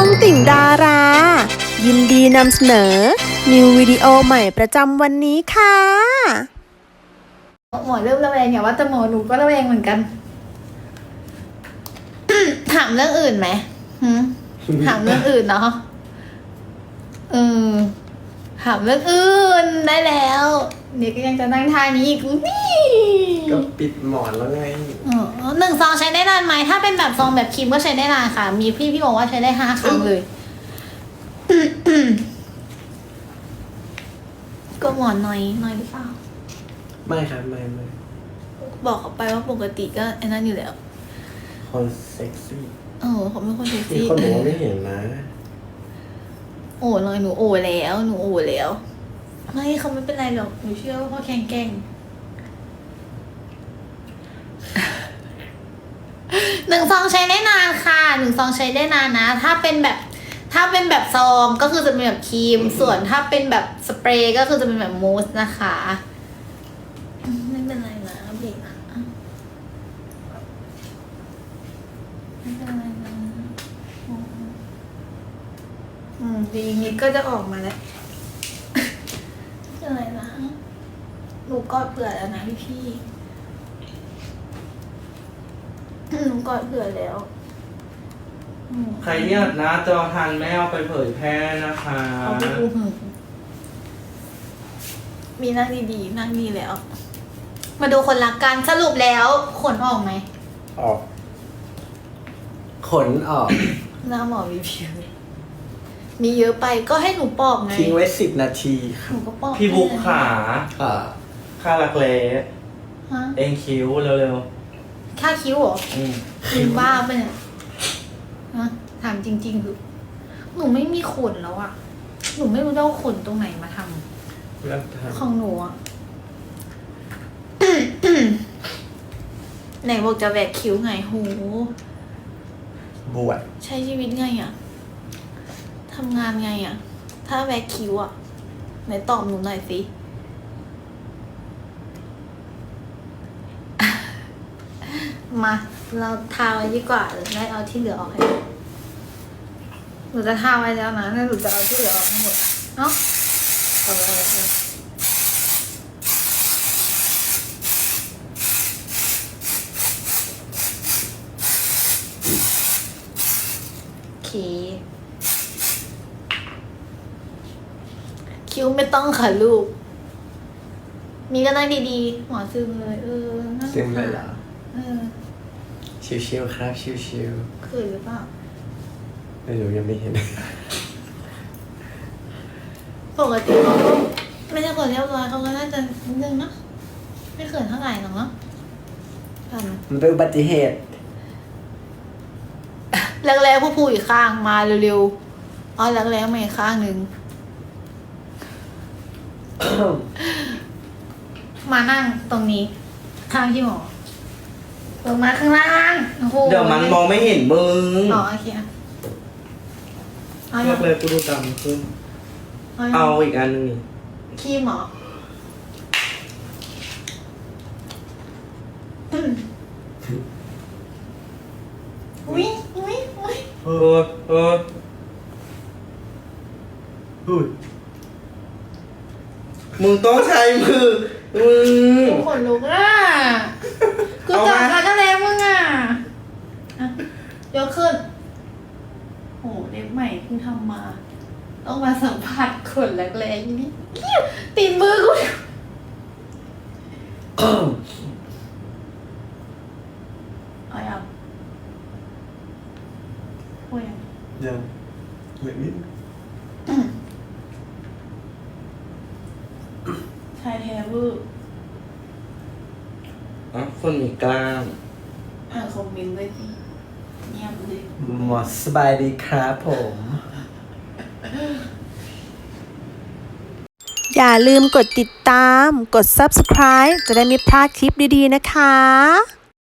องติ่งดารา ยินดีนำเสนอ นิววิดีโอใหม่ประจำวันนี้ค่ะ หมอเริ่มระแวงอย่าว่าแต่หมอหนูก็ระแวงเหมือนกัน ถามเรื่องอื่นไหมหืมถามเรื่องอื่นเนาะเออ ถามเรื่องอื่นได้แล้วเดี๋ยวก็ยังจะนั่งท่านี้อีกนี่ก็ปิดหมอนแล้วไงอ๋อหนึ่งซองใช้ได้นานไหมถ้าเป็นแบบซองแบบครีมก็ใช้ได้นานค่ะ มีพี่พี่บอกว่าใช้ได้ห้าครั้งเลยก็หมอนน้อยน้อยหรือเปล่าไม่ครับไม่ไม่บอกเขาไปว่าปกติก็ไอ้นั่นอยู่แล้วคนเซ็กซี่เออเขาเป็นคนเซ็กมีซี่คนบอกว่าไม่เห็นนะ โอ้เลยหนูโอ้แล้วหนูโอ้แล้วไม่เขาไม่เป็นไรหรอกหนูเชื่อว่าพ่อแข็งแกร่งหนึ่งซองใช้ได้นานค่ะหนึ่งซองใช้ได้นานนะ ถ้าเป็นแบบถ้าเป็นแบบซองก็คือจะเป็นแบบครีม ส่วนถ้าเป็นแบบสเปรย์ก็คือจะเป็นแบบมูสนะคะอืมไม่เป็นไรนะเบรกนะไม่เป็นไรนะอืมอืม ดีนิดก็จะออกมาแล้วไม่เป็นไรนะหนูกอดเผื่อแล้วนะพี่พี่ๆหนูกอดเผื่อแล้วอืมใครที่อัดหน้าจอทันแม่เอาไปเผยแพร่นะคะเอาไปดูหึงมีนั่งดีๆนั่งดีแล้ว มาดูคนรักกันสรุปแล้ว ขนออกไหมออก ขนออก หน้าหมอมีผิว มีเยอะไปก็ให้หนูปอกไงทิ้งไว้สิบนาทีคหรับนูก็ปอกพี่บุ๊กขาอ่าค่ารักเล็ฮะเองคิ้วเร็วค่าคิ้วเหรอๆอืมคุณบ้าปะเนี่ยฮะถามจริงๆคือหนูไม่มีขนแล้วอะหนูไม่รู้จะเอาขนตรงไหนมาทำ แล้วทของหนูอะ ไหนบอกจะแหวกคิ้วไงโหำบวชใช้ชีวิตไงอะ ทำงานไงอะถ้าแวกคิวอะไหนตอบหนูหน่อยสิ มา เราทาไว้ดีกว่าได้เอาที่เหลือออกให้ดูหนูจะทาไว้แล้วนะถ้าหนูจะเอาที่เหลือออกให้หมดเนาะเอาไว้เอาไว้เอาไว้โอเค คิ้วไม่ต้องค่ะลูก มีก็นั่งดีๆหมอซึมเลย เออนั่งซึมเลยเหรอ เออชิวๆครับ ชิวคืนหรือเปล่าๆไม่รู้ยังไม่เห็น ปกติเขาก็ไม่ใช่คนเรียบร้อยเขาก็น่าจะนิดนึงเนอะไม่เขินเท่าไหร่หรอกเนาะผ่านมา มันเป็นอุบัติเหตุ แรกๆผู้ผู้อีกข้างมาเร็วๆอ๋อแรกๆมาอีกข้างหนึ่ง มานั่งตรงนี้ ข้างที่หมอลงมาข้างล่างโอ้โหเดี๋ยวมันมองไม่เห็นมึงอ๋อโอเคอะเอาเลืยัองกเลยกูดูดำขึ้น เอายังเอาอีกอันหนึงนี่ขี้หมออืมอุ้ยอุ้ยอุ้ย เออเออพูด มึงต้องใช้มือมึงขนลุกอะกูเอาจับมามาก็แล้วมึงอะอะยกขึ้นโหเล็บใหม่เพิ่งทำมา ต้องมาสัมผัสขนแรงๆนี่ตีนมือกูเอาอย่างพูดยังยังเหลือนิด ชายแท้เวอร์อะคนมีกล้ามอ่านคอมเมนต์ด้วยสิเงียบเลยหมอสบายดีครับผม อย่าลืมกดติดตาม กด subscribe จะได้ไม่พลาดคลิปดีๆนะคะ